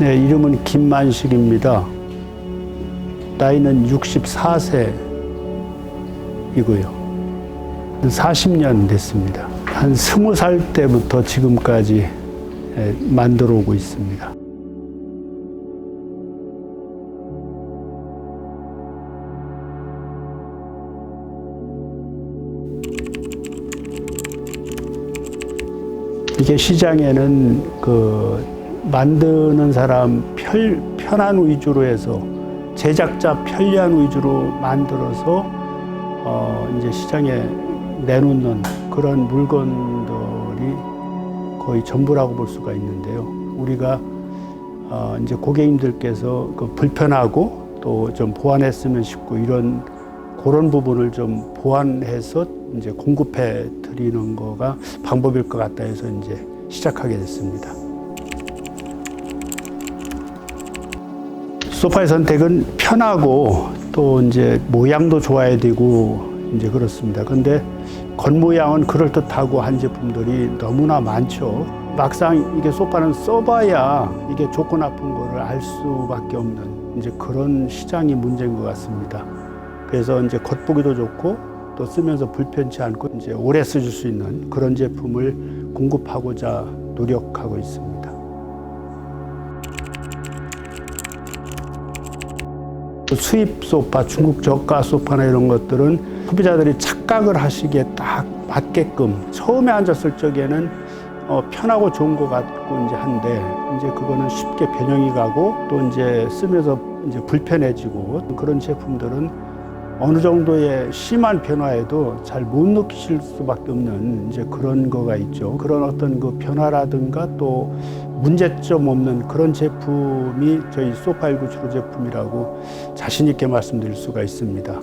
네, 이름은 김만식입니다. 나이는 64세이고요. 40년 됐습니다. 한 20살 때부터 지금까지 예, 만들어 오고 있습니다. 이게 시장에는 그 만드는 사람 편, 편한 위주로 해서 제작자 편리한 위주로 만들어서 어 이제 시장에 내놓는 그런 물건들이 거의 전부라고 볼 수가 있는데요. 우리가 어 이제 고객님들께서 그 불편하고 또 좀 보완했으면 싶고 이런 그런 부분을 좀 보완해서 이제 공급해 드리는 거가 방법일 것 같다 해서 이제 시작하게 됐습니다. 소파의 선택은 편하고 또 이제 모양도 좋아야 되고 이제 그렇습니다. 근데 겉모양은 그럴듯하고 한 제품들이 너무나 많죠. 막상 이게 소파는 써봐야 이게 좋고 나쁜 거를 알 수밖에 없는 이제 그런 시장이 문제인 것 같습니다. 그래서 이제 겉보기도 좋고 또 쓰면서 불편치 않고 이제 오래 쓰실 수 있는 그런 제품을 공급하고자 노력하고 있습니다. 수입 소파, 중국 저가 소파나 이런 것들은 소비자들이 착각을 하시기에 딱 맞게끔 처음에 앉았을 적에는 어, 편하고 좋은 것 같고 이제 한데 이제 그거는 쉽게 변형이 가고 또 이제 쓰면서 이제 불편해지고 그런 제품들은 어느 정도의 심한 변화에도 잘 못 느끼실 수밖에 없는 이제 그런 거가 있죠. 그런 어떤 그 변화라든가 또 문제점 없는 그런 제품이 저희 소파 19 주로 제품이라고 자신 있게 말씀드릴 수가 있습니다.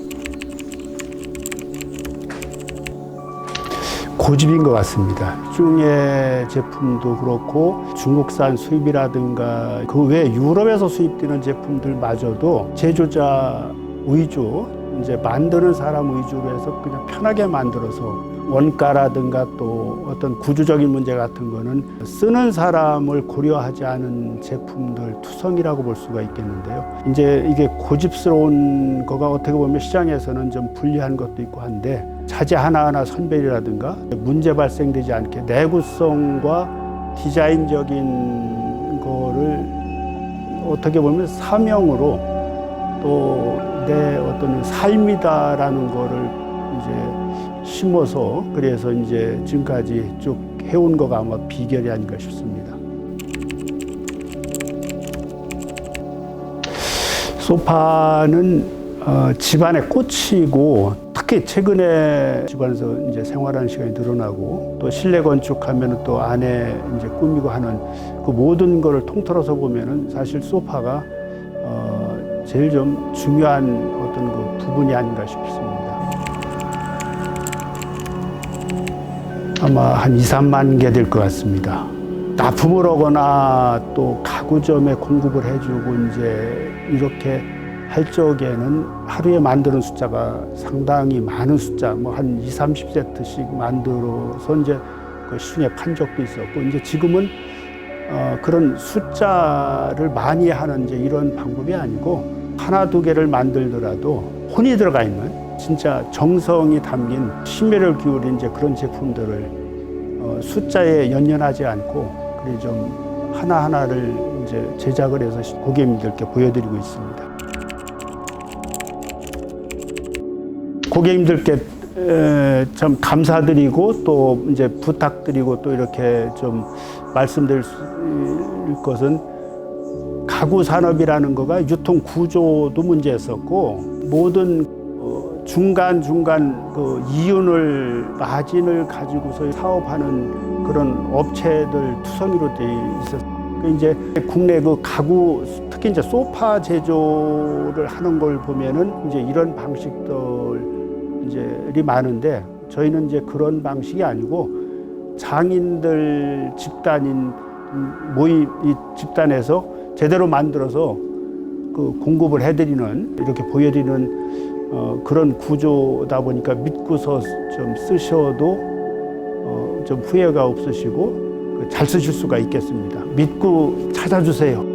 고집인 것 같습니다. 중의 제품도 그렇고 중국산 수입이라든가 그 외 유럽에서 수입되는 제품들마저도 제조자 위주 이제 만드는 사람 위주로 해서 그냥 편하게 만들어서 원가라든가 또 어떤 구조적인 문제 같은 거는 쓰는 사람을 고려하지 않은 제품들 투성이라고 볼 수가 있겠는데요. 이제 이게 고집스러운 거가 어떻게 보면 시장에서는 좀 불리한 것도 있고 한데 자재 하나하나 선별이라든가 문제 발생되지 않게 내구성과 디자인적인 거를 어떻게 보면 사명으로 또 내 어떤 삶이다라는 거를 이제 심어서 그래서 이제 지금까지 쭉 해온 거가 아마 비결이 아닌가 싶습니다. 소파는 어, 집안의 꽃이고 특히 최근에 집안에서 이제 생활하는 시간이 늘어나고 또 실내 건축하면 또 안에 이제 꾸미고 하는 그 모든 거를 통틀어서 보면은 사실 소파가 어, 제일 좀 중요한 어떤 그 부분이 아닌가 싶습니다. 아마 한 2, 3만 개 될 것 같습니다. 납품을 하거나 또 가구점에 공급을 해주고 이제 이렇게 할 적에는 하루에 만드는 숫자가 상당히 많은 숫자, 뭐 한 2, 30세트씩 만들어서 이제 그 시중에 판 적도 있었고 이제 지금은 어, 그런 숫자를 많이 하는 이제 이런 방법이 아니고 하나 두 개를 만들더라도 혼이 들어가 있는 진짜 정성이 담긴 심혈을 기울인 이제 그런 제품들을 어, 숫자에 연연하지 않고 그래 좀 하나 하나를 이제 제작을 해서 고객님들께 보여드리고 있습니다. 고객님들께 에, 참 감사드리고 또 이제 부탁드리고 또 이렇게 좀 말씀드릴 수- 것은 가구 산업이라는 거가 유통 구조도 문제였었고 모든 어, 중간 중간 그 이윤을 마진을 가지고서 사업하는 그런 업체들 투성이로 돼 있었어요. 그 이제 국내 그 가구 특히 이제 소파 제조를 하는 걸 보면은 이제 이런 방식들 이제이 많은데 저희는 이제 그런 방식이 아니고 장인들 집단인 모임 이 집단에서 제대로 만들어서 그 공급을 해드리는 이렇게 보여드리는 어, 그런 구조다 보니까 믿고서 좀 쓰셔도 어, 좀 후회가 없으시고 그잘 쓰실 수가 있겠습니다. 믿고 찾아주세요.